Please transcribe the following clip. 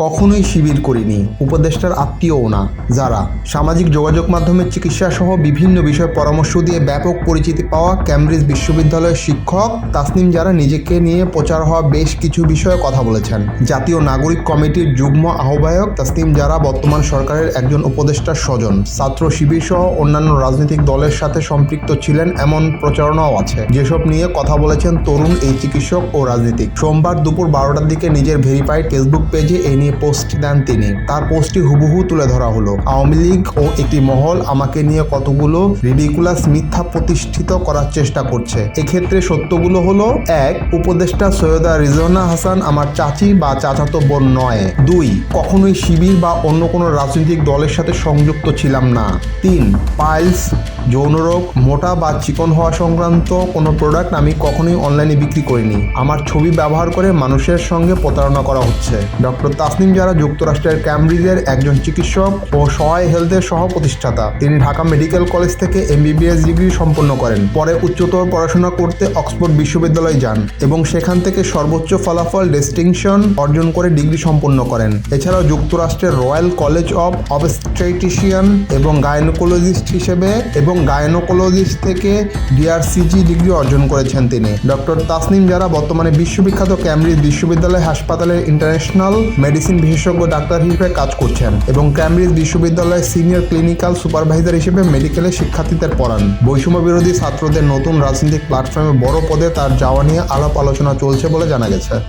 কখনোই শিবির করিনি। উপদেষ্টার আত্মীয়ও না। যারা? সামাজিক যোগাযোগ মাধ্যমের চিকিৎসা সহ বিভিন্ন বিষয়ে পরামর্শ দিয়ে ব্যাপক পরিচিতি পাওয়া ক্যামব্রিজ বিশ্ববিদ্যালয়ের শিক্ষক তাসনিম যারা নিজেকে নিয়ে প্রচার হওয়া বেশ কিছু বিষয়ে কথা বলেছেন। জাতীয় নাগরিক কমিটির যুগ্ম আহ্বায়ক তাসনিম যারা বর্তমান সরকারের একজন উপদেষ্টার স্বজন। ছাত্র শিবির সহ অন্যান্য রাজনৈতিক দলের সাথে সম্পৃক্ত ছিলেন এমন প্রচারণাও আছে। যেসব নিয়ে কথা বলেছেন তরুণ এই চিকিৎসক ও রাজনীতিক। সোমবার দুপুর বারোটার দিকে নিজের ভেরিফাইড ফেসবুক পেজে এই নিয়ে পোস্ট দেন তিনি। তার পোস্টটি হুবহু তুলে ধরা হলো। আওয়ামী লীগ ও একটি মহল আমাকে নিয়ে কতগুলো রিডিকুলাস মিথ্যা প্রতিষ্ঠিত করার চেষ্টা করছে। এক্ষেত্রে সত্যগুলো হলো, এক, উপদেষ্টা সৈয়দা রিজওয়ানা হাসান আমার চাচি বা চাচাতো বোন নয়। দুই, কখনোই শিবির বা অন্য কোনো রাজনৈতিক দলের সাথে সংযুক্ত ছিলাম না। তিন, পাইলস যৌনরোগ মোটা বা চিকন হওয়া সংক্রান্ত কোনো প্রোডাক্ট আমি কখনোই অনলাইনে বিক্রি করিনি। আমার ছবি ব্যবহার করে মানুষের সঙ্গে প্রতারণা করা হচ্ছে। ডক্টর তাসনিম যারা যুক্তরাষ্ট্রের ক্যামব্রিজের একজন চিকিৎসক ও সহায় হেলথের সহ প্রতিষ্ঠাতা তিনি ঢাকা মেডিকেল কলেজ থেকে এমবিবিএস ডিগ্রি সম্পন্ন করেন। পরে উচ্চতর পড়াশোনা করতে অক্সফোর্ড বিশ্ববিদ্যালয়ে যান এবং সেখান থেকে সর্বোচ্চ ফলাফল ডিস্টিংশন অর্জন করে ডিগ্রি সম্পন্ন করেন। এছাড়াও যুক্তরাষ্ট্রের রয়্যাল কলেজ অফ অবস্ট্রেটিশিয়ান এবং গায়নোকোলজিস্ট হিসেবে এবং গায়নোকোলজিস্ট থেকে ডিআরসিজি ডিগ্রি অর্জন করেছেন তিনি। ডক্টর তাসনিম যারা বর্তমানে বিশ্ববিখ্যাত ক্যামব্রিজ বিশ্ববিদ্যালয় হাসপাতালের ইন্টারন্যাশনাল মেডিসিন বিশেষজ্ঞ ডাক্তার হিসেবে কাজ করছেন এবং ক্যামব্রিজ বিশ্ববিদ্যালয়ের সিনিয়র ক্লিনিক্যাল সুপারভাইজার হিসেবে মেডিকেলের শিক্ষার্থীদের পড়ান। বৈষম্য বিরোধী ছাত্রদের নতুন রাজনৈতিক প্ল্যাটফর্মে বড় পদে তার যাওয়া নিয়ে আলাপ আলোচনা চলছে বলে জানা গেছে।